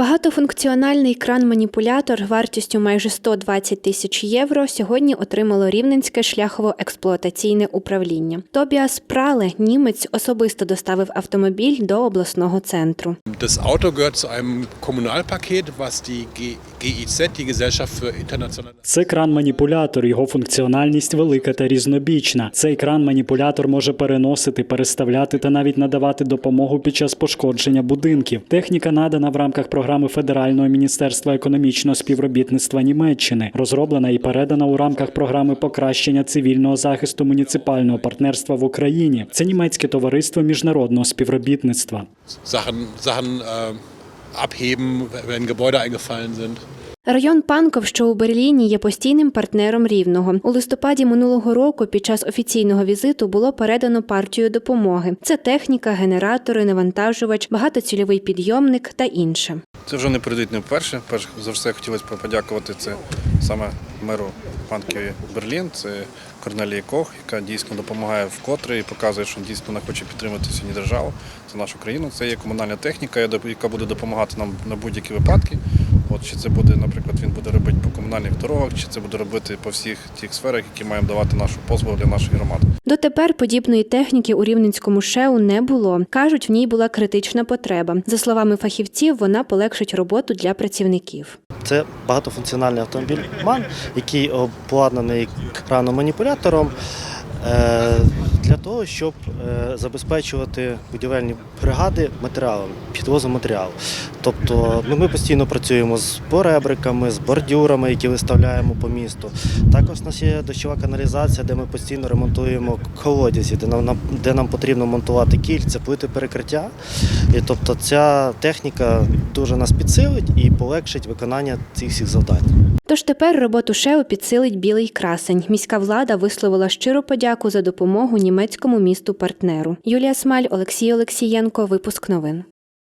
Багатофункціональний кран-маніпулятор вартістю майже 120 тисяч євро сьогодні отримало Рівненське шляхово-експлуатаційне управління. Тобіас Прале, німець, особисто доставив автомобіль до обласного центру. Das Auto gehört zu einem Kommunalpaket, was die Це кран-маніпулятор. Його функціональність велика та різнобічна. Цей кран-маніпулятор може переносити, переставляти та навіть надавати допомогу під час пошкодження будинків. Техніка надана в рамках програми Федерального міністерства економічного співробітництва Німеччини, розроблена і передана у рамках програми покращення цивільного захисту муніципального партнерства в Україні. Це німецьке товариство міжнародного співробітництва. Sachen, Sachen äh, abheben, wenn Gebäude eingefallen sind. Район Панков, що у Берліні, є постійним партнером рівного. У листопаді минулого року під час офіційного візиту було передано партію допомоги. Це техніка, генератори, навантажувач, багатоцільовий підйомник та інше. Це вже не прийдуть не вперше. Перш за все хотілося б подякувати це саме меру Панківі Берлін, це Корнелії Кох, яка дійсно допомагає вкотре і показує, що дійсно вона хоче підтримати сьогодні державу. Це нашу країну. Це є комунальна техніка, яка буде допомагати нам на будь-які випадки. От чи це буде, наприклад, він буде робити по комунальних дорогах, чи це буде робити по всіх тих сферах, які маємо давати нашу послугу для нашої громади. Дотепер подібної техніки у рівненському ШЕУ не було. кажуть, в ній була критична потреба. За словами фахівців, вона полегшить роботу для працівників. Це багатофункціональний автомобіль МАН, який обладнаний краном-маніпулятором е, для того, щоб е, забезпечувати будівельні бригади матеріалом, підвозом матеріалу. Тобто ну, ми постійно працюємо з поребриками, з бордюрами, які виставляємо по місту. Також у нас є дощова каналізація, де ми постійно ремонтуємо колодязі, де нам, де нам потрібно монтувати кільця, плити перекриття. І тобто ця техніка дуже нас підсилить і полегшить виконання цих всіх завдань. Тож тепер роботу ШЕУ підсилить білий красень. Міська влада висловила щиру подяку за допомогу німецькому місту партнеру. Юлія Смаль, Олексій Олексієнко. Випуск новин.